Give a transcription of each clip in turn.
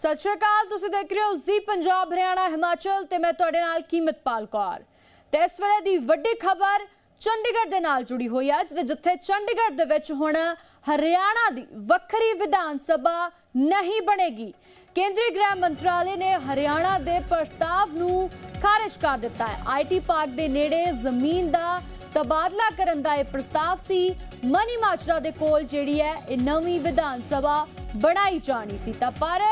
ਸਤਿ ਸ਼੍ਰੀ ਅਕਾਲ, ਤੁਸੀਂ ਦੇਖ ਰਹੇ ਹੋ ਜ਼ੀ ਪੰਜਾਬ, ਹਰਿਆਣਾ, ਹਿਮਾਚਲ ਤੇ ਮੈਂ ਤੁਹਾਡੇ ਨਾਲ ਕੀਮਤਪਾਲ ਕੌਰ। ਤੇ ਇਸ ਵੇਲੇ ਦੀ ਵੱਡੀ ਖਬਰ ਚੰਡੀਗੜ੍ਹ ਦੇ ਨਾਲ ਜੁੜੀ ਹੋਈ ਹੈ, ਜਿੱਥੇ ਜਿੱਥੇ ਚੰਡੀਗੜ੍ਹ ਦੇ ਵਿੱਚ ਹੁਣ ਹਰਿਆਣਾ ਦੀ ਵੱਖਰੀ ਵਿਧਾਨ ਸਭਾ ਨਹੀਂ ਬਣੇਗੀ। ਕੇਂਦਰੀ ਗ੍ਰਹਿ ਮੰਤਰਾਲੇ ਨੇ ਹਰਿਆਣਾ ਦੇ ਪ੍ਰਸਤਾਵ ਨੂੰ ਖਾਰਜ ਕਰ ਦਿੱਤਾ ਹੈ। ਆਈਟੀ ਪਾਰਕ ਦੇ ਨੇੜੇ ਜ਼ਮੀਨ ਦਾ ਤਬਾਦਲਾ ਕਰਨ ਦਾ ਇਹ ਪ੍ਰਸਤਾਵ ਸੀ। ਮਨੀ ਮਾਜਰਾ ਦੇ ਕੋਲ ਜਿਹੜੀ ਹੈ, ਇਹ ਨਵੀਂ ਵਿਧਾਨ ਸਭਾ ਬਣਾਈ ਜਾਣੀ ਸੀ। ਤਾਂ ਪਰ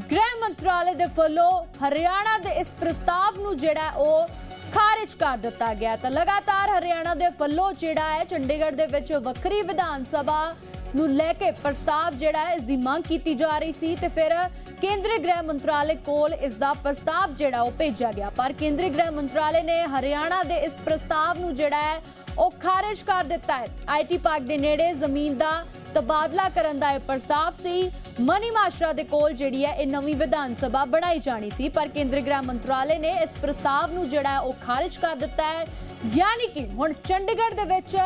ਗ੍ਰਹਿ ਮੰਤਰਾਲੇ ਦੇ ਵੱਲੋਂ ਹਰਿਆਣਾ ਦੇ ਇਸ ਪ੍ਰਸਤਾਵ ਨੂੰ ਜਿਹੜਾ ਉਹ ਖਾਰਜ ਕਰ ਦਿੱਤਾ ਗਿਆ ਤਾਂ ਲਗਾਤਾਰ ਹਰਿਆਣਾ ਦੇ ਵੱਲੋਂ ਜਿਹੜਾ ਹੈ ਚੰਡੀਗੜ੍ਹ ਦੇ ਵਿੱਚ ਵੱਖਰੀ ਵਿਧਾਨ ਸਭਾ ਨੂੰ ਲੈ ਕੇ ਪ੍ਰਸਤਾਵ ਜਿਹੜਾ ਹੈ ਇਸ ਦੀ ਮੰਗ ਕੀਤੀ ਜਾ ਰਹੀ ਸੀ ਤੇ ਫਿਰ ਕੇਂਦਰੀ ਗ੍ਰਹਿ ਮੰਤਰਾਲੇ ਕੋਲ ਇਸ ਦਾ ਪ੍ਰਸਤਾਵ ਜਿਹੜਾ ਉਹ ਭੇਜਿਆ ਗਿਆ। ਪਰ ਕੇਂਦਰੀ ਗ੍ਰਹਿ ਮੰਤਰਾਲੇ ਨੇ ਹਰਿਆਣਾ ਦੇ ਇਸ ਪ੍ਰਸਤਾਵ ਨੂੰ ਜਿਹੜਾ ਹੈ ਉਹ ਖਾਰਜ ਕਰ ਦਿੱਤਾ ਹੈ। ਆਈਟੀ ਪਾਰਕ ਦੇ ਨੇੜੇ ਜ਼ਮੀਨ ਦਾ ਤਬਾਦਲਾ ਕਰਨ ਦਾ ਇਹ ਪ੍ਰਸਤਾਵ ਸੀ। ਮਨੀ ਮਾਸ਼ਰਾ ਦੇ ਕੋਲ ਜਿਹੜੀ ਹੈ, ਇਹ ਨਵੀਂ ਵਿਧਾਨ ਸਭਾ ਬਣਾਈ ਜਾਣੀ ਸੀ। ਪਰ ਕੇਂਦਰੀ ਗ੍ਰਹਿ ਮੰਤਰਾਲੇ ਨੇ ਇਸ ਪ੍ਰਸਤਾਵ ਨੂੰ ਜਿਹੜਾ ਹੈ, ਉਹ ਖਾਰਜ ਕਰ ਦਿੱਤਾ ਹੈ। ਯਾਨੀ ਕਿ ਹੁਣ ਚੰਡੀਗੜ੍ਹ ਦੇ ਵਿੱਚ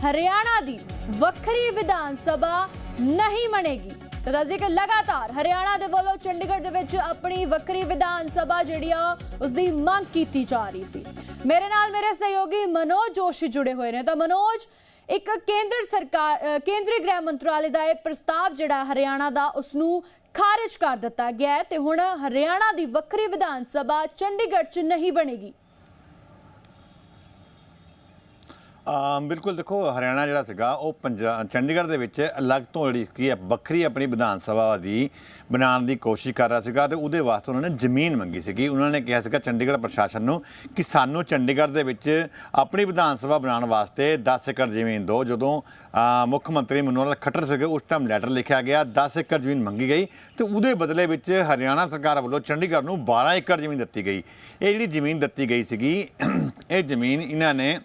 ਹਰਿਆਣਾ ਦੀ ਵੱਖਰੀ ਵਿਧਾਨ ਸਭਾ ਨਹੀਂ ਬਣੇਗੀ ਤਾਂ ਦੱਸਦੇ ਕਿ ਲਗਾਤਾਰ ਹਰਿਆਣਾ ਦੇ ਵੱਲੋਂ ਚੰਡੀਗੜ੍ਹ ਦੇ ਵਿੱਚ ਆਪਣੀ ਵੱਖਰੀ ਵਿਧਾਨ ਸਭਾ ਜਿਹੜੀ ਆ ਉਸ ਦੀ ਮੰਗ ਕੀਤੀ ਜਾ ਰਹੀ ਸੀ। ਮੇਰੇ ਨਾਲ ਮੇਰੇ ਸਹਿਯੋਗੀ ਮਨੋਜ ਜੋਸ਼ੀ ਜੁੜੇ ਹੋਏ ਨੇ। ਤਾਂ ਮਨੋਜ, ਇੱਕ ਕੇਂਦਰ ਸਰਕਾਰ ਕੇਂਦਰੀ ਗ੍ਰਹਿ ਮੰਤਰਾਲੇ ਦਾ ਇਹ ਪ੍ਰਸਤਾਵ ਜਿਹੜਾ ਹਰਿਆਣਾ ਦਾ ਉਸ ਨੂੰ ਖਾਰਜ ਕਰ ਦਿੱਤਾ ਗਿਆ ਹੈ ਤੇ ਹੁਣ ਹਰਿਆਣਾ ਦੀ ਵੱਖਰੀ ਵਿਧਾਨ ਸਭਾ ਚੰਡੀਗੜ੍ਹ 'ਚ ਨਹੀਂ ਬਣੇਗੀ। ਬਿਲਕੁਲ ਦੇਖੋ, ਹਰਿਆਣਾ ਜਿਹੜਾ ਸੀਗਾ, ਉਹ ਪੰਜਾਬ ਚੰਡੀਗੜ੍ਹ ਦੇ ਵਿੱਚ ਅਲੱਗ ਤੋਂ ਜਿਹੜੀ ਕੀ ਹੈ, ਵੱਖਰੀ ਆਪਣੀ ਵਿਧਾਨ ਸਭਾ ਦੀ ਬਣਾਉਣ ਦੀ ਕੋਸ਼ਿਸ਼ ਕਰ ਰਿਹਾ ਸੀਗਾ ਤੇ ਉਹਦੇ ਵਾਸਤੇ ਉਹਨਾਂ ਨੇ ਜ਼ਮੀਨ ਮੰਗੀ ਸੀਗੀ। ਉਹਨਾਂ ਨੇ ਕਿਹਾ ਸੀਗਾ ਚੰਡੀਗੜ੍ਹ ਪ੍ਰਸ਼ਾਸਨ ਨੂੰ ਕਿ ਸਾਨੂੰ ਚੰਡੀਗੜ੍ਹ ਦੇ ਵਿੱਚ ਆਪਣੀ ਵਿਧਾਨ ਸਭਾ ਬਣਾਉਣ ਵਾਸਤੇ 10 ਏਕੜ ਜ਼ਮੀਨ ਦਿਓ। ਜਦੋਂ ਮੁੱਖ ਮੰਤਰੀ ਮਨੋਹਰ ਲਾਲ ਖੱਟਰ ਸੀਗੇ, ਉਸ ਟਾਈਮ ਲੈਟਰ ਲਿਖਿਆ ਗਿਆ 10 ਏਕੜ ਜ਼ਮੀਨ ਮੰਗੀ ਗਈ ਤੇ ਉਹਦੇ ਬਦਲੇ ਵਿੱਚ ਹਰਿਆਣਾ ਸਰਕਾਰ ਵੱਲੋਂ ਚੰਡੀਗੜ੍ਹ ਨੂੰ 12 ਏਕੜ ਜ਼ਮੀਨ ਦਿੱਤੀ ਗਈ। ਇਹ ਜਿਹੜੀ ਜ਼ਮੀਨ ਦਿੱਤੀ ਗਈ ਸੀਗੀ, ਇਹ ਜ਼ਮੀਨ ਇਹਨਾਂ ਨੇ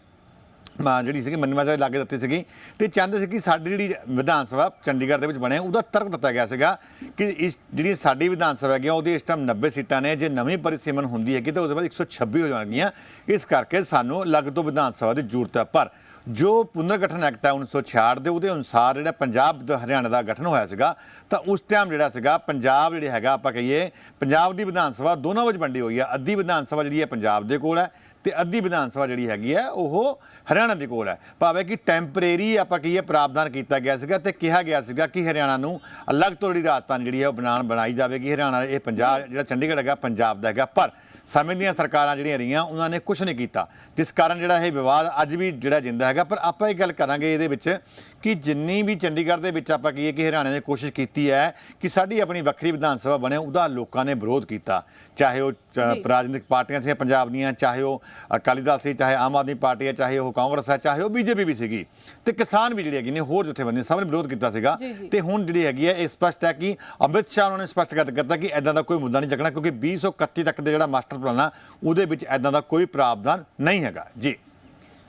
ਜਿਹੜੀ ਸੀਗੀ ਮੰਨਵਾ ਦੇ ਲਾਗੇ ਦਿੱਤੀ ਸੀਗੀ। ਤੇ ਚਾਹੁੰਦੇ ਸੀ ਕਿ ਸਾਡੀ ਜਿਹੜੀ ਵਿਧਾਨ ਸਭਾ ਚੰਡੀਗੜ੍ਹ ਦੇ ਵਿੱਚ ਬਣਿਆ ਉਹਦਾ ਤਰਕ ਦਿੱਤਾ ਗਿਆ ਸੀਗਾ ਕਿ ਇਸ ਜਿਹੜੀ ਸਾਡੀ ਵਿਧਾਨ ਸਭਾ ਹੈਗੀ ਆ, ਉਹਦੀ ਇਸ ਟਾਈਮ 90 ਸੀਟਾਂ ਨੇ ਜੇ ਨਵੀਂ ਪਰਿਸੀਮਨ ਹੁੰਦੀ ਹੈਗੀ ਤਾਂ ਉਹਦੇ ਬਾਅਦ 126 ਹੋ ਜਾਣਗੀਆਂ। ਇਸ ਕਰਕੇ ਸਾਨੂੰ ਅਲੱਗ ਤੋਂ ਵਿਧਾਨ ਸਭਾ ਦੀ ਜ਼ਰੂਰਤ ਹੈ। ਪਰ ਜੋ ਪੁਨਰਗਠਨ ਐਕਟ ਹੈ 1966 ਦੇ ਉਹਦੇ ਅਨੁਸਾਰ ਜਿਹੜਾ ਪੰਜਾਬ ਤੇ ਹਰਿਆਣਾ ਦਾ ਗਠਨ ਹੋਇਆ ਸੀਗਾ ਤਾਂ ਉਸ ਟਾਈਮ ਜਿਹੜਾ ਸੀਗਾ ਪੰਜਾਬ ਜਿਹੜੇ ਹੈਗਾ ਆਪਾਂ ਕਹੀਏ ਪੰਜਾਬ ਦੀ ਵਿਧਾਨ ਸਭਾ ਦੋਨਾਂ ਵਿੱਚ ਵੰਡੀ ਹੋਈ ਹੈ। ਅੱਧੀ ਵਿਧਾਨ ਸਭਾ ਜਿਹੜੀ ਹੈ ਪੰਜਾਬ ਦੇ ਕੋਲ ਹੈ ਤੇ ਅੱਧੀ ਵਿਧਾਨ ਸਭਾ ਜਿਹੜੀ ਹੈਗੀ ਹੈ ਉਹ ਹਰਿਆਣਾ ਦੇ ਕੋਲ ਹੈ। ਭਾਵੇਂ ਕਿ ਟੈਂਪਰੇਰੀ ਆਪਾਂ ਕਹੀਏ ਪ੍ਰਾਵਧਾਨ ਕੀਤਾ ਗਿਆ ਸੀਗਾ ਤੇ ਕਿਹਾ ਗਿਆ ਸੀਗਾ ਕਿ ਹਰਿਆਣਾ ਨੂੰ ਅਲੱਗ ਤੋਂ ਜਿਹੜੀ ਰਾਜਧਾਨੀ ਜਿਹੜੀ ਹੈ ਉਹ ਬਣਾਉਣ ਬਣਾਈ ਜਾਵੇਗੀ। ਹਰਿਆਣਾ ਇਹ ਪੰਜਾਬ ਜਿਹੜਾ ਚੰਡੀਗੜ੍ਹ ਹੈਗਾ ਪੰਜਾਬ ਦਾ ਹੈਗਾ। ਪਰ ਸਮੇਂ ਦੀਆਂ ਸਰਕਾਰਾਂ ਜਿਹੜੀਆਂ ਰਹੀਆਂ ਉਹਨਾਂ ਨੇ ਕੁਝ ਨਹੀਂ ਕੀਤਾ। ਜਿਸ ਕਾਰਨ ਜਿਹੜਾ ਇਹ ਵਿਵਾਦ ਅੱਜ ਵੀ ਜਿਹੜਾ ਜਿੰਦਾ ਹੈਗਾ। ਪਰ ਆਪਾਂ ਇਹ ਗੱਲ ਕਰਾਂਗੇ ਇਹਦੇ ਵਿੱਚ ਕਿ ਜਿੰਨੀ ਵੀ ਚੰਡੀਗੜ੍ਹ ਦੇ ਵਿੱਚ ਆਪਾਂ ਕਹੀਏ ਕਿ ਹਰਿਆਣਾ ਨੇ ਕੋਸ਼ਿਸ਼ ਕੀਤੀ ਹੈ ਕਿ ਸਾਡੀ ਆਪਣੀ ਵੱਖਰੀ ਵਿਧਾਨ ਸਭਾ ਬਣੇ ਉਹਦਾ ਲੋਕਾਂ ਨੇ ਵਿਰੋਧ ਕੀਤਾ। ਚਾਹੇ ਉਹ। ਰਾਜਨੀਤਿਕ ਪਾਰਟੀਆਂ ਸੀ ਪੰਜਾਬ ਦੀਆਂ ਚਾਹੇ ਉਹ ਅਕਾਲੀ ਦਲ ਸੀ ਚਾਹੇ ਆਮ ਆਦਮੀ ਪਾਰਟੀ ਹੈ ਚਾਹੇ ਉਹ ਕਾਂਗਰਸ ਹੈ ਚਾਹੇ ਉਹ ਬੀਜੇਪੀ ਵੀ ਸੀਗੀ। ਤੇ ਕਿਸਾਨ ਵੀ ਜਿਹੜੀ ਹੈਗੀ ਨੇ ਹੋਰ ਜਥੇਬੰਦੀਆਂ ਸਭ ਨੇ ਵਿਰੋਧ ਕੀਤਾ ਸੀਗਾ। ਤੇ ਹੁਣ ਜਿਹੜੀ ਹੈਗੀ ਹੈ ਇਹ ਸਪਸ਼ਟ ਹੈ ਕਿ ਅਮਿਤ ਸ਼ਾਹ ਉਹਨਾਂ ਨੇ ਸਪਸ਼ਟ ਕਰ ਦਿੱਤਾ ਕਿ ਐਦਾਂ ਦਾ ਕੋਈ ਮੁੱਦਾ ਨਹੀਂ ਚੱਕਣਾ ਕਿਉਂਕਿ 2031 ਤੱਕ ਦੇ ਜਿਹੜਾ ਮਾਸਟਰ ਪਲਾਨ ਆ ਉਹਦੇ ਵਿੱਚ ਐਦਾਂ ਦਾ ਕੋਈ ਪ੍ਰਾਵਧਾਨ ਨਹੀਂ ਹੈਗਾ। ਜੀ।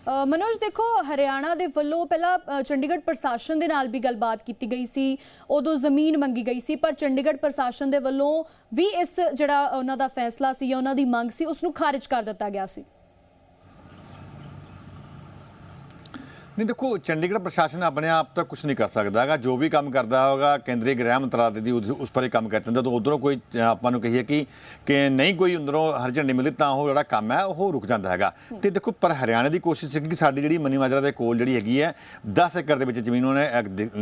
ਮਨੋਜ, ਦੇਖੋ, ਹਰਿਆਣਾ ਦੇ ਵੱਲੋਂ ਪਹਿਲਾਂ ਚੰਡੀਗੜ੍ਹ ਪ੍ਰਸ਼ਾਸਨ ਦੇ ਨਾਲ ਵੀ ਗੱਲਬਾਤ ਕੀਤੀ ਗਈ ਸੀ। ਉਦੋਂ ਜ਼ਮੀਨ ਮੰਗੀ ਗਈ ਸੀ, ਪਰ ਚੰਡੀਗੜ੍ਹ ਪ੍ਰਸ਼ਾਸਨ ਦੇ ਵੱਲੋਂ ਵੀ ਇਸ ਜਿਹੜਾ ਉਹਨਾਂ ਦਾ ਫੈਸਲਾ ਸੀ ਜਾਂ ਉਹਨਾਂ ਦੀ ਮੰਗ ਸੀ ਉਸ ਨੂੰ ਖਾਰਜ ਕਰ ਦਿੱਤਾ ਗਿਆ ਸੀ। ਨਹੀਂ, ਦੇਖੋ, ਚੰਡੀਗੜ੍ਹ ਪ੍ਰਸ਼ਾਸਨ ਆਪਣੇ ਆਪ ਤਾਂ ਕੁਝ ਨਹੀਂ ਕਰ ਸਕਦਾ ਹੈਗਾ। ਜੋ ਵੀ ਕੰਮ ਕਰਦਾ ਹੋਗਾ, ਕੇਂਦਰੀ ਗ੍ਰਹਿ ਮੰਤਰਾਲੇ ਦੀ ਉਸ ਉਸ ਪਰ ਹੀ ਕੰਮ ਕਰ ਜਾਂਦਾ ਤਾਂ ਉਧਰੋਂ ਕੋਈ ਆਪਾਂ ਨੂੰ ਕਹੀਏ ਕਿ ਕਿ ਨਹੀਂ ਕੋਈ ਅੰਦਰੋਂ ਹਰ ਝੰਡੀ ਮਿਲਦੀ ਤਾਂ ਉਹ ਜਿਹੜਾ ਕੰਮ ਹੈ, ਉਹ ਰੁਕ ਜਾਂਦਾ ਹੈਗਾ। ਤੇ ਦੇਖੋ, ਪਰ ਹਰਿਆਣਾ ਦੀ ਕੋਸ਼ਿਸ਼ ਸੀ ਕਿ ਸਾਡੀ ਜਿਹੜੀ ਮਨੀ ਮਾਜਰਾ ਦੇ ਕੋਲ ਜਿਹੜੀ ਹੈਗੀ ਹੈ 10 ਏਕੜ ਦੇ ਵਿੱਚ ਜ਼ਮੀਨ ਉਹਨੇ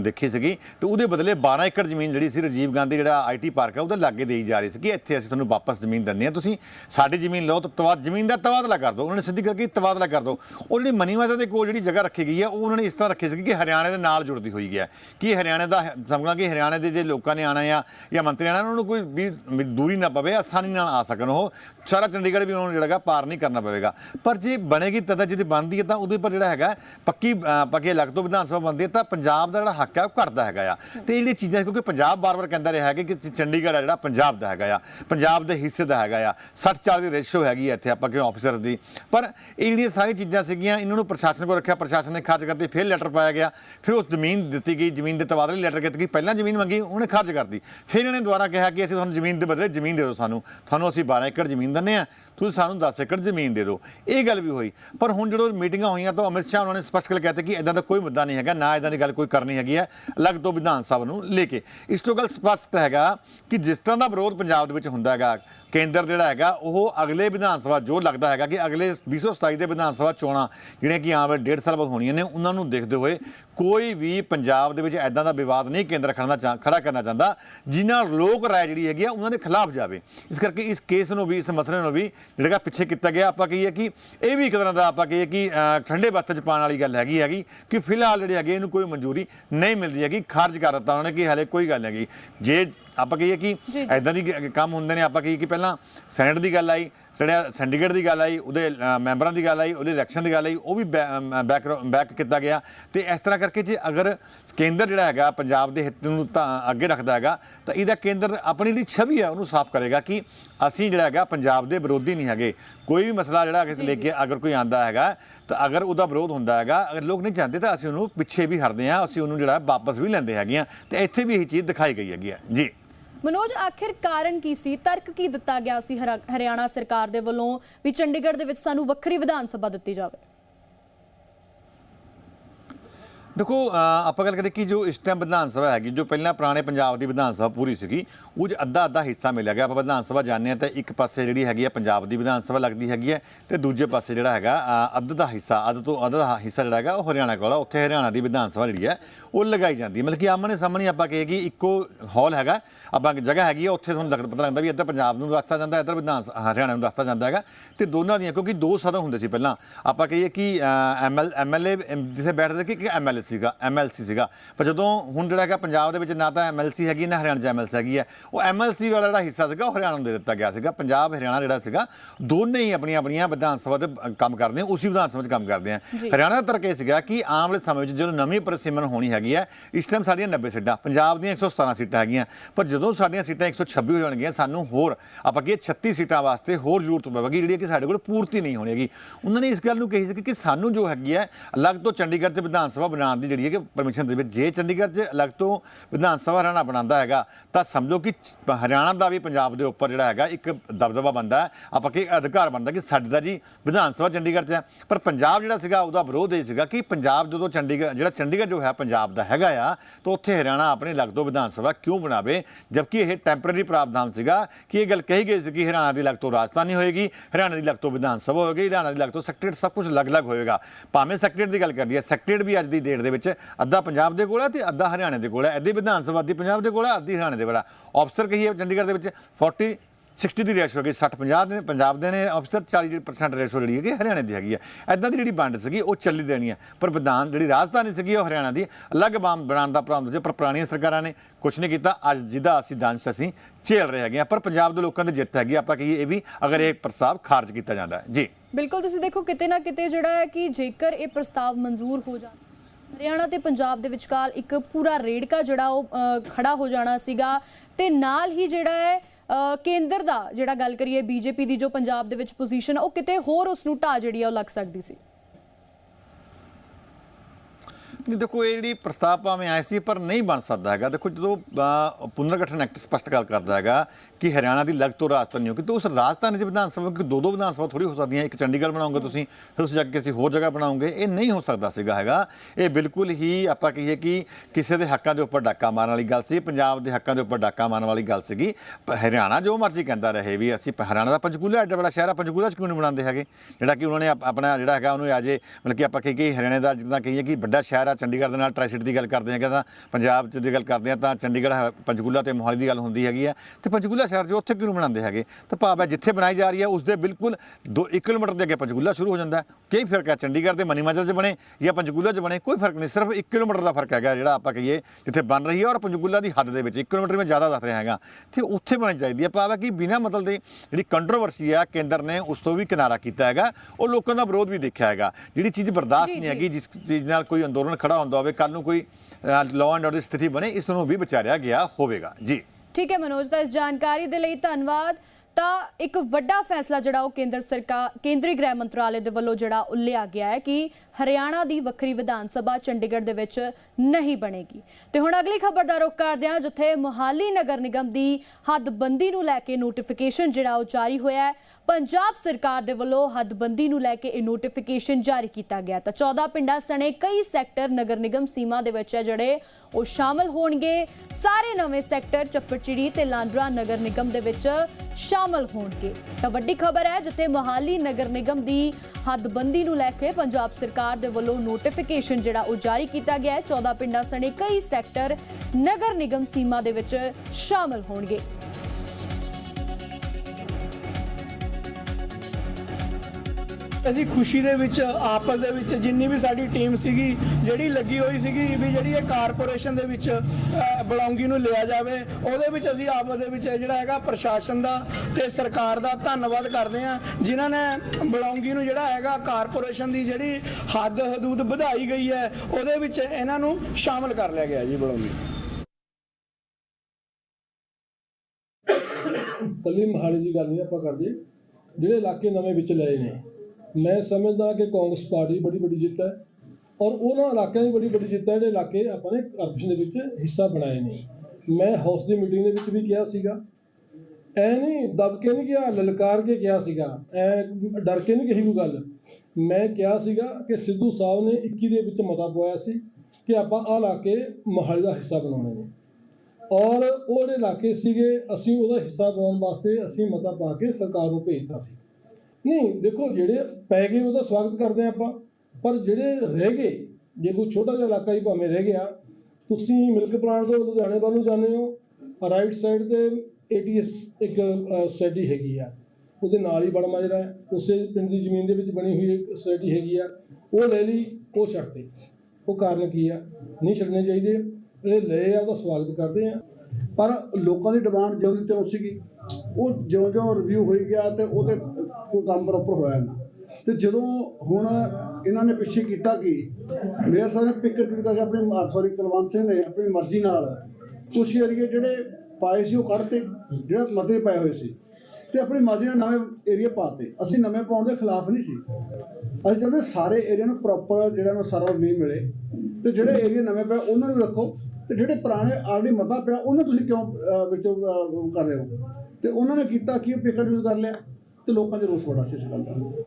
ਦੇਖੀ ਸੀਗੀ। ਤੇ ਉਹਦੇ ਬਦਲੇ 12 ਏਕੜ ਜ਼ਮੀਨ ਜਿਹੜੀ ਸੀ, ਰਾਜੀਵ ਗਾਂਧੀ ਜਿਹੜਾ ਆਈਟੀ ਪਾਰਕ ਹੈ, ਉਹਦੇ ਲਾਗੇ ਦੇਈ ਜਾ ਰਹੀ ਸੀ ਕਿ ਇੱਥੇ ਅਸੀਂ ਤੁਹਾਨੂੰ ਵਾਪਸ ਜ਼ਮੀਨ ਦਿੰਦੇ ਹਾਂ। ਤੁਸੀਂ ਸਾਡੀ ਜ਼ਮੀਨ ਲਓ, ਤਾਂ ਤਵਾ ਜ਼ਮੀਨ ਦਾ ਤਬਾਦਲਾ ਕਰ ਦਿਓ। ਉਹਨਾਂ ਨੇ ਸਿੱਧੀ ਕਰਕੇ ਤਬਾਦਲਾ ਕਰ ਦਿਓ। ਉਹ ਜਿਹੜੀ ਮਨੀ ਮਾਜਰਾ ਦੇ ਕੋਲ ਜਿਹੜੀ ਜਗ੍ਹਾ ਰੱਖੀ ਗਈ ਹੈ ਉਹ ਉਹਨਾਂ ਨੇ ਇਸ ਤਰ੍ਹਾਂ ਰੱਖੀ ਸੀ ਕਿ ਹਰਿਆਣੇ ਦੇ ਨਾਲ ਜੁੜਦੀ ਹੋਈ ਹੈ। ਕਿ ਹਰਿਆਣੇ ਦਾ ਸਮਝਣਾ ਕਿ ਹਰਿਆਣੇ ਦੇ ਜੇ ਲੋਕਾਂ ਨੇ ਆਣਾ ਆ ਜਾਂ ਮੰਤਰੀ ਆਣਾ ਉਹਨਾਂ ਨੂੰ ਕੋਈ ਵੀ ਦੂਰੀ ਨਾ ਪਵੇ ਆਸਾਨੀ ਨਾਲ ਆ ਸਕਣ ਉਹ। ਸਾਰਾ ਚੰਡੀਗੜ੍ਹ ਵੀ ਉਹਨਾਂ ਨੂੰ ਜਿਹੜਾ ਪਾਰ ਨਹੀਂ ਕਰਨਾ ਪਵੇਗਾ। ਪਰ ਜੇ ਬਣੇਗੀ ਤਦਾ ਜਿਹਦੀ ਬਣਦੀ ਹੈ ਤਾਂ ਉਹਦੇ ਪਰ ਜਿਹੜਾ ਹੈਗਾ ਪੱਕੀ ਅ, ਪੱਕੇ ਲੱਗ ਤੋਂ ਵਿਧਾਨ ਸਭਾ ਬਣਦੀ ਹੈ ਤਾਂ ਪੰਜਾਬ ਦਾ ਜਿਹੜਾ ਹੱਕ ਹੈ ਉਹ ਘਟਦਾ ਹੈਗਾ ਆ। ਤੇ ਇਹ ਜਿਹੜੀ ਚੀਜ਼ਾਂ ਕਿਉਂਕਿ ਪੰਜਾਬ ਬਾਰ-ਬਾਰ ਕਹਿੰਦਾ ਰਿਹਾ ਹੈ ਕਿ ਚੰਡੀਗੜ੍ਹ ਹੈ ਜਿਹੜਾ ਪੰਜਾਬ ਦਾ ਹੈਗਾ ਆ ਪੰਜਾਬ ਦੇ ਹਿੱਸੇ ਦਾ ਹੈਗਾ ਆ। 60 40 ਦੀ ਰੇਸ਼ੋ ਹੈਗੀ ਹੈ ਇੱਥੇ ਆਪਾਂ ਕਿਉਂ ਆਫੀਸਰ ਦੀ। ਪਰ ਇਹ ਜਿਹੜੀਆਂ ਸਾਰੀ ਚੀਜ਼ਾਂ ਸੀਗੀਆਂ ਇਹਨਾਂ ਨੂੰ ਪ੍ਰਸ਼ਾਸਨ ਕੋਲ ਰੱਖਿਆ ਪ੍ਰਸ਼ਾਸਨ ਨੇ ਖਾਰਜ ਕਰਤੀ, ਫਿਰ ਲੈਟਰ ਪਾਇਆ ਗਿਆ। ਫਿਰ ਉਸ ਜ਼ਮੀਨ ਦਿੱਤੀ ਗਈ, ਜ਼ਮੀਨ ਦੇ ਤਬਾਦਲੇ ਲੈਟਰ ਕੀਤੀ ਗਈ। ਪਹਿਲਾਂ ਜ਼ਮੀਨ ਮੰਗੀ, ਉਹਨੇ ਖਰਚ ਕਰਤੀ। ਫਿਰ ਇਹਨੇ ਦੁਬਾਰਾ ਕਿਹਾ ਕਿ ਅਸੀਂ ਤੁਹਾਨੂੰ ਜ਼ਮੀਨ ਦੇ ਬਦਲੇ ਜ਼ਮੀਨ ਦੇ ਦਿਓ ਸਾਨੂੰ। ਤੁਹਾਨੂੰ ਅਸੀਂ 12 ਏਕੜ ਜ਼ਮੀਨ ਦਿੰਦੇ ਆ ਤੁਸੀਂ ਸਾਨੂੰ 10 ਏਕੜ ਜ਼ਮੀਨ ਦੇ ਦਿਓ। ਇਹ ਗੱਲ ਵੀ ਹੋਈ। ਪਰ ਹੁਣ ਜਦੋਂ ਮੀਟਿੰਗਾਂ ਹੋਈਆਂ ਤਾਂ ਅਮਿਤ ਸ਼ਾਹ ਉਹਨਾਂ ਨੇ ਸਪਸ਼ਟ ਕਰ ਕਹਿਤਾ ਕਿ ਇਦਾਂ ਦਾ ਕੋਈ ਮੁੱਦਾ ਨਹੀਂ ਹੈਗਾ, ਨਾ ਇਦਾਂ ਦੀ ਗੱਲ ਕੋਈ ਕਰਨੀ ਹੈਗੀ ਹੈ, ਅਲੱਗ ਤੋਂ ਵਿਧਾਨ ਸਭਾ ਨੂੰ ਲੈ ਕੇ। ਇਸ ਤੋਂ ਗੱਲ ਸਪਸ਼ਟ ਹੈਗਾ ਕਿ ਜਿਸ ਤਰ੍ਹਾਂ ਦਾ ਵਿਰੋਧ ਪੰਜਾਬ ਦੇ ਵਿੱਚ ਹੁੰਦਾ ਹੈਗਾ, ਕੇਂਦਰ ਜਿਹੜਾ ਹੈਗਾ, ਉਹ ਅਗਲੇ ਵਿਧਾਨ ਸਭਾ ਜੋ ਲੱਗਦਾ ਹੈਗਾ ਕਿ ਅਗਲੇ 2027 ਦੇ ਵਿਧਾਨ ਸਭਾ ਚੋਣਾਂ, ਜਿਹੜੀਆਂ ਕਿ ਆਉਣ ਵਾਲੇ ਡੇਢ ਸਾਲ ਬਾਅਦ ਹੋਣੀਆਂ ਨੇ, ਉਹਨਾਂ ਨੂੰ ਦੇਖਦੇ ਹੋਏ ਕੋਈ ਵੀ ਪੰਜਾਬ ਦੇ ਵਿੱਚ ਐਦਾਂ ਦਾ ਵਿਵਾਦ ਨਹੀਂ ਕੇਂਦਰ ਖੜਨਾ ਚਾਹ ਖੜਾ ਕਰਨਾ ਚਾਹੁੰਦਾ, ਜਿਨ੍ਹਾਂ ਲੋਕ ਰਾਏ ਜਿਹੜੀ ਹੈਗੀ ਆ, ਉਹਨਾਂ ਦੇ ਖਿਲਾਫ ਜਾਵੇ। ਇਸ ਕਰਕੇ ਇਸ ਕੇਸ ਨੂੰ ਵੀ, ਇਸ ਮਸਲੇ ਨੂੰ ਵੀ ਜਿਹੜਾ ਪਿੱਛੇ ਕੀਤਾ ਗਿਆ, ਆਪਾਂ ਕਹੀਏ ਕਿ ਇਹ ਵੀ ਇੱਕ ਤਰ੍ਹਾਂ ਦਾ ਆਪਾਂ ਕਹੀਏ ਕਿ ਠੰਡੇ ਬੱਤ ਚ ਪਾਉਣ ਵਾਲੀ ਗੱਲ ਹੈਗੀ ਹੈਗੀ ਕਿ ਫਿਲਹਾਲ ਜਿਹੜੇ ਹੈਗੇ ਇਹਨੂੰ ਕੋਈ ਮਨਜ਼ੂਰੀ ਨਹੀਂ ਮਿਲਦੀ ਹੈਗੀ, ਖਾਰਜ ਕਰ ਦਿੱਤਾ ਉਹਨਾਂ ਨੇ ਕਿ ਹਲੇ ਕੋਈ ਗੱਲ ਹੈਗੀ। ਜੇ ਆਪਾਂ ਕਹੀਏ ਕਿ। ਐਦਾਂ ਦੀ ਕੰਮ ਹੁੰਦੇ ਨੇ ਆਪਾਂ ਕਹੀਏ ਕਿ ਪਹਿਲਾਂ ਸੈਨੇਟ ਦੀ ਗੱਲ ਆਈ ਸੜਿਆ ਚੰਡੀਗੜ੍ਹ ਦੀ ਗੱਲ ਆਈ ਉਹਦੇ ਮੈਂਬਰਾਂ ਦੀ ਗੱਲ ਆਈ ਉਹਦੇ ਇਲੈਕਸ਼ਨ ਦੀ ਗੱਲ ਆਈ ਉਹ ਵੀ ਬੈਕ ਬੈਕ ਕੀਤਾ ਗਿਆ। ਤੇ ਇਸ ਤਰ੍ਹਾਂ ਕਰਕੇ ਜੇ ਅਗਰ ਕੇਂਦਰ ਜਿਹੜਾ ਹੈਗਾ ਪੰਜਾਬ ਦੇ ਹਿੱਤ ਨੂੰ ਤਾਂ ਅੱਗੇ ਰੱਖਦਾ ਹੈਗਾ ਤਾਂ ਇਹਦਾ ਕੇਂਦਰ ਆਪਣੀ ਜਿਹੜੀ ਛਵੀ ਹੈ ਉਹਨੂੰ ਸਾਫ਼ ਕਰੇਗਾ ਕਿ ਅਸੀਂ ਜਿਹੜਾ ਹੈਗਾ ਪੰਜਾਬ ਦੇ ਵਿਰੋਧੀ ਨਹੀਂ ਹੈਗੇ। ਕੋਈ ਵੀ ਮਸਲਾ ਜਿਹੜਾ ਕਿਸੇ ਲੈ ਕੇ ਅਗਰ ਕੋਈ ਆਂਦਾ ਹੈਗਾ ਤਾਂ ਅਗਰ ਉਹਦਾ ਵਿਰੋਧ ਹੁੰਦਾ ਹੈਗਾ ਅਗਰ ਲੋਕ ਨਹੀਂ ਚਾਹੁੰਦੇ ਤਾਂ ਅਸੀਂ ਉਹਨੂੰ ਪਿੱਛੇ ਵੀ ਹਟਦੇ ਹਾਂ ਅਸੀਂ ਉਹਨੂੰ ਜਿਹੜਾ ਵਾਪਸ ਵੀ ਲੈਂਦੇ ਹੈਗੇ ਹਾਂ। ਤੇ ਇੱਥੇ ਵੀ ਇਹ ਚੀਜ਼ ਦਿਖਾਈ ਗਈ ਹੈਗੀ ਹੈ ਜੀ। ਮਨੋਜ, ਆਖਿਰ ਕਾਰਨ ਕੀ ਸੀ? ਤਰਕ ਕੀ ਦਿੱਤਾ ਗਿਆ ਸੀ ਹਰਿਆਣਾ ਸਰਕਾਰ ਦੇ ਵੱਲੋਂ ਵੀ ਚੰਡੀਗੜ੍ਹ ਦੇ ਵਿੱਚ ਸਾਨੂੰ ਵੱਖਰੀ ਵਿਧਾਨ ਸਭਾ ਦਿੱਤੀ ਜਾਵੇ? ਦੇਖੋ ਆਪਾਂ ਗੱਲ ਕਰੀਏ ਕਿ ਜੋ ਇਸ ਟਾਈਮ ਵਿਧਾਨ ਸਭਾ ਹੈਗੀ, ਜੋ ਪਹਿਲਾਂ ਪੁਰਾਣੇ ਪੰਜਾਬ ਦੀ ਵਿਧਾਨ ਸਭਾ ਪੂਰੀ ਸੀਗੀ, ਉਹ 'ਚ ਅੱਧਾ ਅੱਧਾ ਹਿੱਸਾ ਮਿਲਿਆ ਗਿਆ। ਆਪਾਂ ਵਿਧਾਨ ਸਭਾ ਜਾਣਦੇ ਹਾਂ ਤਾਂ ਇੱਕ ਪਾਸੇ ਜਿਹੜੀ ਹੈਗੀ ਹੈ ਪੰਜਾਬ ਦੀ ਵਿਧਾਨ ਸਭਾ ਲੱਗਦੀ ਹੈਗੀ ਹੈ ਤੇ ਦੂਜੇ ਪਾਸੇ ਜਿਹੜਾ ਹੈਗਾ ਅੱਧ ਦਾ ਹਿੱਸਾ, ਅੱਧ ਤੋਂ ਅੱਧ ਦਾ ਹਿੱਸਾ ਜਿਹੜਾ ਹੈਗਾ ਉਹ ਹਰਿਆਣਾ ਕੋਲ ਆ। ਉੱਥੇ ਹਰਿਆਣਾ ਦੀ ਵਿਧਾਨ ਸਭਾ ਜਿਹੜੀ ਹੈ ਉਹ ਲਗਾਈ ਜਾਂਦੀ ਹੈ। ਮਤਲਬ ਕਿ ਆਮਣੇ ਸਾਹਮਣੇ ਆਪਾਂ ਕਹੇ ਕਿ ਇੱਕੋ ਹਾਲ ਹੈਗਾ। ਆਪਾਂ ਜਗ੍ਹਾ ਹੈਗੀ ਹੈ ਉੱਥੇ ਤੁਹਾਨੂੰ ਲੱਗਦਾ ਪਤਾ ਲੱਗਦਾ ਵੀ ਇੱਧਰ ਪੰਜਾਬ ਨੂੰ ਰਸਤਾ ਜਾਂਦਾ ਇੱਧਰ ਵਿਧਾਨ ਹਰਿਆਣਾ ਨੂੰ ਰਸਤਾ ਜਾਂਦਾ ਹੈਗਾ। ਤੇ ਦੋਨਾਂ ਦੀਆਂ ਕਿਉਂਕਿ ਦੋ ਸਦਨ ਹੁੰਦੇ ਸੀ ਪਹਿਲਾਂ ਆਪਾਂ ਕਹੀਏ ਕਿ ਐਮਐਲ ਐਮਐਲਏ ਜਿੱਥੇ ਬੈਠਦੇ ਕਿ ਐਮਐਲਏ ਸੀਗਾ ਐਮਐਲਸੀ ਸੀਗਾ। ਪਰ ਜਦੋਂ ਹੁਣ ਜਿਹੜਾ ਹੈਗਾ ਪੰਜਾਬ ਦੇ ਵਿੱਚ ਨਾ ਤਾਂ ਐਮਐਲਸੀ ਹੈਗੀ ਨਾ ਹਰਿਆਣਾ ਚ ਐਮਐਲਸੀ ਹੈਗੀ ਹੈ। ਉਹ ਐਮਐਲਸੀ ਵਾਲਾ ਜਿਹੜਾ ਹਿੱਸਾ ਸੀਗਾ ਉਹ ਹਰਿਆਣਾ ਨੂੰ ਦੇ ਦਿੱਤਾ ਗਿਆ ਸੀਗਾ। ਪੰਜਾਬ ਹਰਿਆਣਾ ਜਿਹੜਾ ਸੀਗਾ ਦੋਨੇ ਹੀ ਆਪਣੀਆਂ ਆਪਣੀਆਂ ਵਿਧਾਨ ਸਭਾ ਦੇ ਕੰਮ ਕਰਦੇ ਆ ਉਸੇ ਵਿਧਾਨ ਸਭਾ 'ਚ ਕੰਮ ਕਰਦੇ ਆ। ਹਰਿਆਣਾ ਦਾ ਤਰਕ ਇਹ ਸੀਗਾ ਕਿ ਆਉਣ ਵਾਲੇ ਸਮੇਂ ਵਿੱਚ ਜਦੋਂ ਨਵੀਂ ਪਰਿਸੀਮਨ ਹੋਣੀ ਹੈਗੀ ਹੈ ਇਸ ਟਾਈਮ ਸਾਡੀਆਂ 90 ਸੀਟਾਂ, ਪੰਜਾਬ ਦੀਆਂ 117 ਸੀਟਾਂ ਹੈਗੀਆਂ। ਪਰ ਜਦੋਂ ਸਾਡੀਆਂ ਸੀਟਾਂ 126 ਹੋ ਜਾਣਗੀਆਂ, ਸਾਨੂੰ ਹੋਰ, ਆਪਾਂ ਕਹੀਏ 36 ਸੀਟਾਂ ਵਾਸਤੇ ਹੋਰ ਜ਼ਰੂਰਤ ਪਵੇਗੀ, ਜਿਹੜੀ ਕਿ ਸਾਡੇ ਕੋਲ ਪੂਰਤੀ ਨਹੀਂ ਹੋਣੀ ਹੈਗੀ। ਉਹਨਾਂ ਨੇ ਇਸ ਗੱਲ ਨੂੰ ਕਹੀ ਸੀ ਕਿ ਸਾਨੂੰ ਜੋ ਹੈਗੀ ਹੈ, ਅਲੱਗ ਤੋਂ ਚੰਡੀਗੜ੍ਹ 'ਚ ਵਿਧਾਨ ਸਭਾ ਬਣਾਉਣ ਦੀ ਜਿਹੜੀ ਹੈ ਕਿ ਪਰਮਿਸ਼ਨ ਦੇ ਵਿੱਚ, ਜੇ ਚੰਡੀਗੜ੍ਹ 'ਚ ਅਲੱਗ ਤੋਂ ਵਿਧਾਨ ਸਭਾ ਹਰਿਆਣਾ ਬਣਾਉਂਦਾ ਹੈਗਾ, ਤਾਂ ਸਮਝੋ ਕਿ ਹਰਿਆਣਾ ਦਾ ਵੀ ਪੰਜਾਬ ਦੇ ਉੱਪਰ ਜਿਹੜਾ ਹੈਗਾ ਇੱਕ ਦਬਦਬਾ ਬੰਦਾ ਆਪਾਂ ਕਿ ਅਧਿਕਾਰ ਬਣਦਾ ਕਿ ਸਾਡੇ ਦਾ ਜੀ ਵਿਧਾਨ ਸਭਾ ਚੰਡੀਗੜ੍ਹ 'ਚ ਹੈ। ਪਰ ਪੰਜਾਬ ਜਿਹੜਾ ਸੀਗਾ, ਉਹਦਾ ਵਿਰੋਧ ਇਹ ਸੀਗਾ ਕਿ ਪੰਜਾਬ ਜਦੋਂ ਚੰਡੀਗੜ੍ਹ ਜਿਹੜਾ ਚੰਡੀਗੜ੍ਹ ਜੋ ਹੈ, ਪੰਜਾਬ ਦਾ ਹੈਗਾ ਆ, ਤਾਂ ਉੱਥੇ ਹਰਿਆਣਾ ਆਪਣੇ ਲੱਗ ਤੋਂ ਵਿਧਾਨ ਸਭਾ ਕਿਉਂ ਬਣਾਵੇ? ਜਦਕਿ ਇਹ ਟੈਂਪਰੇਰੀ ਪ੍ਰਾਵਧਾਨ ਸੀਗਾ ਕਿ ਇਹ ਗੱਲ ਕਹੀ ਗਈ ਸੀ ਕਿ ਹਰਿਆਣਾ ਦੀ ਲੱਗ ਤੋਂ ਰਾਜਧਾਨੀ ਹੋਏਗੀ, ਹਰਿਆਣਾ ਦੀ ਲੱਗ ਤੋਂ ਵਿਧਾਨ ਸਭਾ ਹੋਏਗੀ, ਹਰਿਆਣਾ ਦੀ ਲੱਗ ਤੋਂ ਸੈਕਟਰੀਏਟ ਸਭ ਕੁਝ ਅਲੱਗ-ਅਲੱਗ ਹੋਏਗਾ। ਭਾਵੇਂ ਸੈਕਟਰੀਏਟ ਦੀ ਗੱਲ ਕਰਦੀ ਹੈ ਸੈਕਟਰੀਏਟ ਵੀ ਅੱਜ ਦੀ ਡੇਟ ਦੇ ਵਿੱਚ ਅੱਧਾ ਪੰਜਾਬ ਦੇ ਕੋਲ ਹੈ ਤੇ ਅੱਧਾ ਹਰਿਆਣੇ ਦੇ ਕੋਲ ਹੈ ਅੱਧੀ ਵਿਧਾਨ ਸਭਾ ਦੀ ਪੰਜਾਬ ਦੇ ਕੋਲ ਹੈ ਅੱਧੀ ਹਰਿਆਣੇ ਦੇ ਕੋਲ ਹੈ ਅਫਸਰ ਕਹੀਏ ਚੰਡੀਗੜ੍ਹ ਦੇ ਵਿੱਚ 40 60 ਦੀ ਰੇਸ਼ੋ ਹੈਗੀ 60 50 ਦੇ, ਪੰਜਾਬ ਦੇ ਨੇ ਅਫਸਰ 40% ਰੇਸ਼ੋ ਜਿਹੜੀ ਹੈਗੀ, ਹਰਿਆਣੇ ਦੀ ਹੈਗੀ ਹੈ ਐਦਾਂ ਦੀ ਜਿਹੜੀ ਵੰਡ ਸੀਗੀ, ਉਹ ਚੱਲੀ ਦੇਣੀ ਹੈ ਪਰ ਵਿਧਾਨ ਜਿਹੜੀ ਰਾਜਧਾਨੀ ਸੀਗੀ, ਉਹ ਹਰਿਆਣਾ ਦੀ, ਅਲੱਗ ਬਾਮ ਬਣਾਉਣ ਦਾ ਪ੍ਰਾਂਤ ਸੀ, ਪਰ ਪੁਰਾਣੀਆਂ ਸਰਕਾਰਾਂ ਨੇ ਕੁਝ ਨਹੀਂ ਕੀਤਾ। ਅੱਜ ਜਿਹਦਾ ਅਸੀਂ ਦਾਨਸ਼ ਅਸੀਂ ਝੇਲ ਰਹੇ ਹੈਗੇ ਹਾਂ ਪਰ ਪੰਜਾਬ ਦੇ ਲੋਕਾਂ ਦੀ ਜਿੱਤ ਹੈਗੀ ਆਪਾਂ ਕਹੀਏ ਇਹ ਵੀ ਅਗਰ ਇਹ ਪ੍ਰਸਤਾਵ ਖਾਰਜ ਕੀਤਾ ਜਾਂਦਾ ਹੈ। ਜੀ। ਬਿਲਕੁਲ, ਤੁਸੀਂ ਦੇਖੋ, ਕਿਤੇ ਨਾ ਕਿਤੇ ਜਿਹੜਾ ਹੈ ਕਿ ਜੇਕਰ ਇਹ ਪ੍ਰਸਤਾਵ ਮਨਜ਼ੂਰ ਹੋ ਜਾਂਦਾ ਹਰਿਆਣਾ ਤੇ ਪੰਜਾਬ ਦੇ ਵਿਚਕਾਰ ਇੱਕ ਪੂਰਾ ਰੇੜਕਾ ਜਿਹੜਾ ਉਹ ਖੜਾ ਹੋ ਜਾਣਾ ਸੀਗਾ ਤੇ ਨਾਲ ਹੀ ਜਿਹੜਾ ਹੈ ਕੇਂਦਰ ਦਾ ਜਿਹੜਾ ਗੱਲ ਕਰੀਏ, ਬੀਜੇਪੀ ਦੀ ਜੋ ਪੰਜਾਬ ਦੇ ਵਿੱਚ ਪੋਜੀਸ਼ਨ ਉਹ ਕਿਤੇ ਹੋਰ ਉਸ ਨੂੰ ਢਾਹ ਜਿਹੜੀ ਆ, ਉਹ ਲੱਗ ਸਕਦੀ ਸੀ। ਦੇਖੋ ਇਹ ਜਿਹੜੀ ਪ੍ਰਸਤਾਵ ਭਾਵੇਂ ਆਇਆ ਸੀ ਪਰ ਨਹੀਂ ਬਣ ਸਕਦਾ ਹੈਗਾ। ਦੇਖੋ ਜਦੋਂ ਪੁਨਰਗਠਨ ਐਕਟ ਸਪਸ਼ਟ ਗੱਲ ਕਰਦਾ ਹੈਗਾ ਕਿ ਹਰਿਆਣਾ ਦੀ ਲਗ ਤੋਂ ਰਾਜਧਾਨੀ ਹੋਗੀ ਤਾਂ ਉਸ ਰਾਜਧਾਨੀ ਦੇ ਵਿਧਾਨ ਸਭਾ ਕਿ ਦੋ ਦੋ ਵਿਧਾਨ ਸਭਾ ਥੋੜੀ ਹੋ ਸਕਦੀਆਂ। ਇੱਕ ਚੰਡੀਗੜ੍ਹ ਬਣਾਉਂਗੇ ਤੁਸੀਂ ਫਿਰ ਉਸ ਜਾ ਕੇ ਕਿਸੇ ਹੋਰ ਜਗ੍ਹਾ ਬਣਾਉਂਗੇ ਇਹ ਨਹੀਂ ਹੋ ਸਕਦਾ ਸੀਗਾ ਹੈਗਾ। ਇਹ ਬਿਲਕੁਲ ਹੀ ਆਪਾਂ ਕਹੀਏ ਕਿ ਕਿਸੇ ਦੇ ਹੱਕਾਂ ਦੇ ਉੱਪਰ ਡਾਕਾ ਮਾਰਨ ਵਾਲੀ ਗੱਲ ਸੀ ਪੰਜਾਬ ਦੇ ਹੱਕਾਂ ਦੇ ਉੱਪਰ ਡਾਕਾ ਮਾਰਨ ਵਾਲੀ ਗੱਲ ਸੀਗੀ। ਹਰਿਆਣਾ ਜੋ ਮਰਜ਼ੀ ਕਹਿੰਦਾ ਰਹੇ ਵੀ ਅਸੀਂ ਹਰਿਆਣਾ ਦਾ ਪੰਚਕੂਲਾ ਐਡਾ ਬੜਾ ਸ਼ਹਿਰ ਆ ਪੰਚਕੂਲਾ ਚ ਕਿਉਂ ਨਹੀਂ ਬਣਾਉਂਦੇ ਹੈਗੇ? ਜਿਹੜਾ ਕਿ ਉਹਨਾਂ ਨੇ ਆਪ- ਆਪਣਾ ਜਿਹੜਾ ਹੈਗਾ ਉਹਨੂੰ ਅਜੇ ਮਤਲਬ ਕਿ ਆਪਾਂ ਕਹੀਏ ਕਿ ਹਰਿਆਣੇ ਦਾ ਜਿੱਦਾਂ ਕਹੀਏ ਕਿ ਵੱਡਾ ਸ਼ਹਿਰ ਆ ਚੰਡੀਗੜ੍ਹ ਦੇ ਨਾਲ ਟ੍ਰਾਈਸਿਟੀ ਦੀ ਗੱਲ ਕਰਦੇ ਹਾਂ ਤਾਂ ਪੰਜਾਬ ਚ ਦੀ ਗੱਲ ਕਰਦੇ ਹਾਂ ਤਾਂ ਚੰਡੀਗੜ੍ਹ ਪੰਚਕੂਲਾ ਤੇ ਮੋਹਾਲੀ ਦੀ ਗੱਲ ਹੁੰਦੀ ਹੈਗੀ ਆ। ਤੇ ਪੰਚਕੂਲਾ ਸ਼ਹਿਰ ਜੋ ਉੱਥੇ ਕਿਉਂ ਬਣਾਉਂਦੇ ਹੈਗੇ? ਤਾਂ ਭਾਵ ਹੈ ਜਿੱਥੇ ਬਣਾਈ ਜਾ ਰਹੀ ਹੈ ਉਸ ਦੇ ਬਿਲਕੁਲ 2 1 ਕਿਲੋਮੀਟਰ ਦੇ ਅੱਗੇ ਪੰਚਕੂਲਾ ਸ਼ੁਰੂ ਹੋ ਜਾਂਦਾ ਹੈ। ਕੀ ਫ਼ਰਕ ਹੈ ਚੰਡੀਗੜ੍ਹ ਦੇ ਮਨੀਮਾਜਲ 'ਚ ਬਣੇ ਜਾਂ ਪੰਚਕੂਲਾ 'ਚ ਬਣੇ ਕੋਈ ਫ਼ਰਕ ਨਹੀਂ ਸਿਰਫ 1 ਕਿਲੋਮੀਟਰ ਦਾ ਫ਼ਰਕ ਹੈਗਾ ਜਿਹੜਾ ਆਪਾਂ ਕਹੀਏ ਜਿੱਥੇ ਬਣ ਰਹੀ ਹੈ ਔਰ ਪੰਚਕੂਲਾ ਦੀ ਹੱਦ ਦੇ ਵਿੱਚ 1 ਕਿਲੋਮੀਟਰ ਮੈਂ ਜ਼ਿਆਦਾ ਦੱਸ ਰਿਹਾ ਹੈਗਾ। ਤੇ ਉੱਥੇ ਬਣਾਈ ਚਾਹੀਦੀ ਹੈ। ਭਾਵ ਹੈ ਕਿ ਬਿਨਾਂ ਮਤਲਬ ਦੇ ਜਿਹੜੀ ਕੰਟਰੋਵਰਸੀ ਹੈ ਕੇਂਦਰ ਨੇ ਉਸ ਤੋਂ ਵੀ ਕਿਨਾਰਾ ਕੀਤਾ ਹੈਗਾ। ਉਹ ਲੋਕਾਂ ਦਾ ਵਿਰੋਧ ਵੀ ਦੇਖਿਆ ਹੈਗਾ। ਜਿਹੜੀ ਚੀਜ਼ ਬਰਦਾਸ਼ਤ ਨਹੀਂ। ਹੈਗੀ ਜਿਸ ਚੀਜ਼ ਨਾਲ ਕੋਈ ਅੰਦੋਲਨ ਖੜਾ ਹੁੰਦਾ ਹੋਵੇ ਕੱਲ ਨੂੰ ਕੋਈ ਲਾਅ ਐਂਡ ਆਰਡਰ ਦੀ ਸਥਿਤੀ ਬਣੇ, ਇਸ ਨੂੰ ਵੀ ਵਿਚਾਰਿਆ ਗਿਆ ਹੋਵੇਗਾ। ਜੀ। ਠੀਕ ਹੈ ਮਨੋਜ ਦਾ ਇਸ ਜਾਣਕਾਰੀ ਦੇ ਲਈ ਧੰਨਵਾਦ। ਤਾਂ ਇੱਕ ਵੱਡਾ ਫੈਸਲਾ ਜਿਹੜਾ ਉਹ ਕੇਂਦਰ ਸਰਕਾਰ ਕੇਂਦਰੀ ਗ੍ਰਹਿ ਮੰਤਰਾਲੇ ਦੇ ਵੱਲੋਂ ਜਿਹੜਾ ਉਹ ਲਿਆ ਗਿਆ ਹੈ ਕਿ ਹਰਿਆਣਾ ਦੀ ਵੱਖਰੀ ਵਿਧਾਨ ਸਭਾ ਚੰਡੀਗੜ੍ਹ ਦੇ ਵਿੱਚ ਨਹੀਂ ਬਣੇਗੀ। ਤੇ ਹੁਣ ਅਗਲੀ ਖਬਰ ਦਾ ਰੁਖ ਕਰਦੇ ਹਾਂ ਜਿੱਥੇ ਮੋਹਾਲੀ ਨਗਰ ਨਿਗਮ ਦੀ ਹੱਦਬੰਦੀ ਨੂੰ ਲੈ ਕੇ ਨੋਟੀਫਿਕੇਸ਼ਨ ਜਿਹੜਾ ਉਹ ਜਾਰੀ ਹੋਇਆ ਹੈ, ਪੰਜਾਬ ਸਰਕਾਰ ਦੇ ਵੱਲੋਂ ਹੱਦਬੰਦੀ ਨੂੰ ਲੈ ਕੇ ਇਹ ਨੋਟੀਫਿਕੇਸ਼ਨ ਜਾਰੀ ਕੀਤਾ ਗਿਆ ਤਾਂ 14 ਪਿੰਡਾਂ ਸਣੇ ਕਈ ਸੈਕਟਰ ਨਗਰ ਨਿਗਮ ਸੀਮਾ ਦੇ ਵਿੱਚ ਹੈ ਜਿਹੜੇ ਉਹ ਸ਼ਾਮਲ ਹੋਣਗੇ। ਸਾਰੇ ਨਵੇਂ ਸੈਕਟਰ ਚੱਪੜਚਿੜੀ ਤੇ ਲਾਂਡਰਾ ਨਗਰ ਨਿਗਮ ਦੇ ਵਿੱਚ ਸ਼ਾਮਲ ਹੋਣਗੇ। ਤਾਂ ਵੱਡੀ ਖਬਰ ਹੈ, ਜਿੱਥੇ ਮੋਹਾਲੀ ਨਗਰ ਨਿਗਮ ਦੀ ਹੱਦਬੰਦੀ ਨੂੰ ਲੈ ਕੇ ਪੰਜਾਬ ਸਰਕਾਰ ਦੇ ਵੱਲੋਂ ਨੋਟੀਫਿਕੇਸ਼ਨ ਜਿਹੜਾ ਉਹ ਜਾਰੀ ਕੀਤਾ ਗਿਆ ਹੈ। 14 ਪਿੰਡਾਂ ਸਣੇ ਕਈ ਸੈਕਟਰ ਨਗਰ ਨਿਗਮ ਸੀਮਾ ਦੇ ਵਿੱਚ ਸ਼ਾਮਲ ਹੋਣਗੇ। ਅਸੀਂ ਖੁਸ਼ੀ ਦੇ ਵਿੱਚ, ਆਪਸ ਦੇ ਵਿੱਚ ਜਿੰਨੀ ਵੀ ਸਾਡੀ ਟੀਮ ਸੀਗੀ, ਜਿਹੜੀ ਲੱਗੀ ਹੋਈ ਸੀਗੀ ਵੀ ਜਿਹੜੀ ਇਹ ਕਾਰਪੋਰੇਸ਼ਨ ਦੇ ਵਿੱਚ ਬਲੌਂਗੀ ਨੂੰ ਲਿਆ ਜਾਵੇ, ਉਹਦੇ ਵਿੱਚ ਅਸੀਂ ਆਪਸ ਦੇ ਵਿੱਚ ਜਿਹੜਾ ਹੈਗਾ ਪ੍ਰਸ਼ਾਸਨ ਦਾ ਤੇ ਸਰਕਾਰ ਦਾ ਧੰਨਵਾਦ ਕਰਦੇ ਹਾਂ, ਜਿਨ੍ਹਾਂ ਨੇ ਬਲੌਂਗੀ ਨੂੰ ਜਿਹੜਾ ਹੈਗਾ ਕਾਰਪੋਰੇਸ਼ਨ ਦੀ ਜਿਹੜੀ ਹੱਦ ਹਦੂਦ ਵਧਾਈ ਗਈ ਹੈ, ਉਹਦੇ ਵਿੱਚ ਇਹਨਾਂ ਨੂੰ ਸ਼ਾਮਲ ਕਰ ਲਿਆ ਗਿਆ ਜੀ ਬਲੌਂਗੀ ਕੱਲੀ ਮਹਾਲੀ ਦੀ ਗੱਲ ਨਹੀਂ ਆਪਾਂ ਕਰਦੇ, ਜਿਹੜੇ ਇਲਾਕੇ ਨਵੇਂ ਵਿੱਚ ਲਏ ਨੇ ਮੈਂ ਸਮਝਦਾ ਕਿ ਕਾਂਗਰਸ ਪਾਰਟੀ ਬੜੀ ਵੱਡੀ ਜਿੱਤ ਹੈ ਔਰ ਉਹਨਾਂ ਇਲਾਕਿਆਂ ਦੀ ਬੜੀ ਵੱਡੀ ਜਿੱਤ ਹੈ ਜਿਹੜੇ ਇਲਾਕੇ ਆਪਾਂ ਨੇ ਕਰਪਸ਼ਨ ਦੇ ਵਿੱਚ ਹਿੱਸਾ ਬਣਾਏ ਨੇ। ਮੈਂ ਹਾਊਸ ਦੀ ਮੀਟਿੰਗ ਦੇ ਵਿੱਚ ਵੀ ਕਿਹਾ ਸੀਗਾ। ਐ ਨਹੀਂ ਦਬ ਕੇ ਨਹੀਂ ਕਿਹਾ, ਲਲਕਾਰ ਕੇ ਕਿਹਾ ਸੀਗਾ। ਐ ਡਰ ਕੇ ਨਹੀਂ ਕਹੀ ਕੋਈ ਗੱਲ। ਮੈਂ ਕਿਹਾ ਸੀਗਾ ਕਿ ਸਿੱਧੂ ਸਾਹਿਬ ਨੇ 21 ਦੇ ਵਿੱਚ ਮਤਾ ਪਵਾਇਆ ਸੀ ਕਿ ਆਪਾਂ ਆਹ ਇਲਾਕੇ ਮਹਾਲੀ ਦਾ ਹਿੱਸਾ ਬਣਾਉਣੇ ਨੇ। ਔਰ ਉਹ ਜਿਹੜੇ ਇਲਾਕੇ ਸੀਗੇ, ਅਸੀਂ ਉਹਦਾ ਹਿੱਸਾ ਬਣਾਉਣ ਵਾਸਤੇ ਅਸੀਂ ਮਤਾ ਪਾ ਕੇ ਸਰਕਾਰ ਨੂੰ ਭੇਜਤਾ ਸੀ। ਨਹੀਂ, ਦੇਖੋ ਜਿਹੜੇ ਪੈ ਗਏ ਉਹਦਾ ਸਵਾਗਤ ਕਰਦੇ ਹਾਂ ਆਪਾਂ। ਪਰ ਜਿਹੜੇ ਰਹਿ ਗਏ, ਜੇ ਕੋਈ ਛੋਟਾ ਜਿਹਾ ਇਲਾਕਾ ਹੀ ਭਾਵੇਂ ਰਹਿ ਗਿਆ, ਤੁਸੀਂ ਮਿਲਕ ਪਲਾਂਟ ਤੋਂ ਲੁਧਿਆਣੇ ਵੱਲ ਨੂੰ ਜਾਂਦੇ ਹੋ ਰਾਈਟ ਸਾਈਡ ਤੇ ਏਟੀਐਸ ਇੱਕ ਸੋਸਾਇਟੀ ਹੈਗੀ ਆ। ਉਹਦੇ ਨਾਲ ਹੀ ਬੜਾ ਮਾਜਰਾ ਹੈ। ਉਸੇ ਪਿੰਡ ਦੀ ਜ਼ਮੀਨ ਦੇ ਵਿੱਚ ਬਣੀ ਹੋਈ ਇੱਕ ਸੋਸਾਇਟੀ ਹੈਗੀ ਆ। ਉਹ ਲੈ ਲਈ, ਉਹ ਛੱਡਦੇ ਉਹ ਕਾਰਨ ਕੀ ਆ? ਨਹੀਂ ਛੱਡਣੇ ਚਾਹੀਦੇ। ਇਹ ਲਏ ਆ, ਉਹਦਾ ਸਵਾਗਤ ਕਰਦੇ ਆ। ਪਰ ਲੋਕਾਂ ਦੀ ਡਿਮਾਂਡ ਜਿਉਂ ਦੀ ਤਿਉਂ ਸੀਗੀ, ਉਹ ਜਿਉਂ-ਜਿਉਂ ਰਿਵਿਊ ਹੋਈ ਗਿਆ ਤੇ ਉਹਦੇ ਕੋਈ ਕੰਮ ਪ੍ਰੋਪਰ ਹੋਇਆ ਨਾ। ਤੇ ਜਦੋਂ ਹੁਣ ਇਹਨਾਂ ਨੇ ਪਿੱਛੇ ਕੀਤਾ ਕਿ, ਮੇਰੇ ਸਾਹਿਬ ਨੇ ਪਿਕ ਕਰਕੇ ਆਪਣੀ ਸੌਰੀ ਕੁਲਵੰਤ ਸਿੰਘ ਨੇ ਆਪਣੀ ਮਰਜ਼ੀ ਨਾਲ ਕੁਛ ਏਰੀਏ ਜਿਹੜੇ ਪਾਏ ਸੀ ਉਹ ਕੱਢਤੇ, ਜਿਹੜੇ ਮਤੇ ਪਾਏ ਹੋਏ ਸੀ। ਤੇ ਆਪਣੀ ਮਰਜ਼ੀ ਨਾਲ ਨਵੇਂ ਏਰੀਆ ਪਾਤੇ। ਅਸੀਂ ਨਵੇਂ ਪਾਉਣ ਦੇ ਖਿਲਾਫ ਨਹੀਂ ਸੀ। ਅਸੀਂ ਚਾਹੁੰਦੇ ਸਾਰੇ ਏਰੀਆ ਨੂੰ ਪ੍ਰੋਪਰ ਜਿਹੜਾ ਨੂੰ ਸਰਵ ਨਹੀਂ ਮਿਲੇ। ਤੇ ਜਿਹੜੇ ਏਰੀਆ ਨਵੇਂ ਪਏ, ਉਹਨਾਂ ਨੂੰ ਰੱਖੋ। ਤੇ ਜਿਹੜੇ ਪੁਰਾਣੇ ਆਲਰੇਡੀ ਮਤਾ ਪਿਆ, ਉਹਨਾਂ ਤੁਸੀਂ ਕਿਉਂ ਵਿੱਚੋਂ ਕਰ ਰਹੇ ਹੋ? ਤੇ ਉਹਨਾਂ ਨੇ ਕੀਤਾ ਕੀ ਪਿਕਟ ਯੂਜ਼ ਕਰ ਲਿਆ। ਤੇ ਲੋਕਾਂ 'ਚ ਰੋਸ ਬੜਾ ਸੀ ਇਸ ਗੱਲ ਦਾ।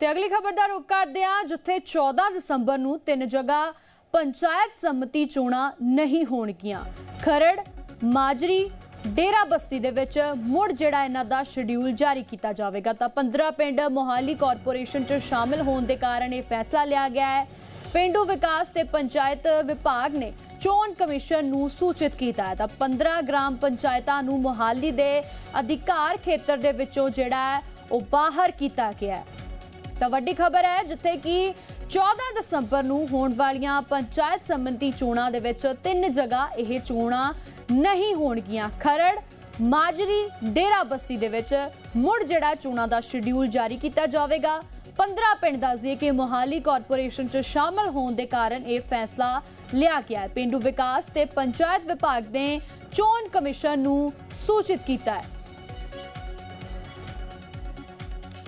ਤੇ ਅਗਲੀ ਖਬਰ ਦਾ ਰੁਖ ਕਰਦੇ ਹਾਂ, ਜਿੱਥੇ 14 ਦਸੰਬਰ ਨੂੰ ਤਿੰਨ ਜਗ੍ਹਾ ਪੰਚਾਇਤ ਸੰਮਤੀ ਚੋਣਾਂ ਨਹੀਂ ਹੋਣਗੀਆਂ। ਖਰੜ, ਮਾਜਰੀ, ਡੇਰਾ ਬੱਸੀ ਦੇ ਵਿੱਚ ਮੁੜ ਜਿਹੜਾ ਇਹਨਾਂ ਦਾ ਸ਼ਡਿਊਲ ਜਾਰੀ ਕੀਤਾ ਜਾਵੇਗਾ। ਤਾਂ 15 ਪਿੰਡ ਮੋਹਾਲੀ ਕਾਰਪੋਰੇਸ਼ਨ 'ਚ ਸ਼ਾਮਿਲ ਹੋਣ ਦੇ ਕਾਰਨ ਇਹ ਫੈਸਲਾ ਲਿਆ ਗਿਆ ਹੈ। ਪਿੰਡੂ ਵਿਕਾਸ ਤੇ ਪੰਚਾਇਤ ਵਿਭਾਗ ਨੇ ਚੋਣ ਕਮਿਸ਼ਨ ਨੂੰ ਸੂਚਿਤ ਕੀਤਾ ਹੈ। ਤਾਂ 15 ਗ੍ਰਾਮ ਪੰਚਾਇਤਾਂ ਨੂੰ ਮੋਹਾਲੀ ਦੇ ਅਧਿਕਾਰ ਖੇਤਰ ਦੇ ਵਿੱਚੋਂ ਜਿਹੜਾ ਹੈ, ਉਹ ਬਾਹਰ ਕੀਤਾ ਗਿਆ ਹੈ। ਤਾਂ ਵੱਡੀ ਖਬਰ ਹੈ, ਜਿੱਥੇ ਕਿ 14 ਦਸੰਬਰ ਨੂੰ ਹੋਣ ਵਾਲੀਆਂ ਪੰਚਾਇਤ ਸੰਬੰਧੀ ਚੋਣਾਂ ਦੇ ਵਿੱਚ ਤਿੰਨ ਜਗ੍ਹਾ ਇਹ ਚੋਣਾਂ ਨਹੀਂ ਹੋਣਗੀਆਂ। ਖਰੜ, ਮਾਜਰੀ ਡੇਰਾ ਬੱਸੀ ਦੇ ਵਿੱਚ ਮੁੜ ਜਿਹੜਾ ਚੋਣਾਂ ਦਾ ਸ਼ਡਿਊਲ ਜਾਰੀ ਕੀਤਾ ਜਾਵੇਗਾ। 15 ਪਿੰਡ ਦੱਸਦੀਏ ਕਿ ਮੋਹਾਲੀ ਕਾਰਪੋਰੇਸ਼ਨ 'ਚ ਸ਼ਾਮਲ ਹੋਣ ਦੇ ਕਾਰਨ ਇਹ ਫੈਸਲਾ ਲਿਆ ਗਿਆ ਹੈ। ਪਿੰਡੂ ਵਿਕਾਸ ਤੇ ਪੰਚਾਇਤ ਵਿਭਾਗ ਨੇ ਚੋਣ ਕਮਿਸ਼ਨ ਨੂੰ ਸੂਚਿਤ ਕੀਤਾ ਹੈ।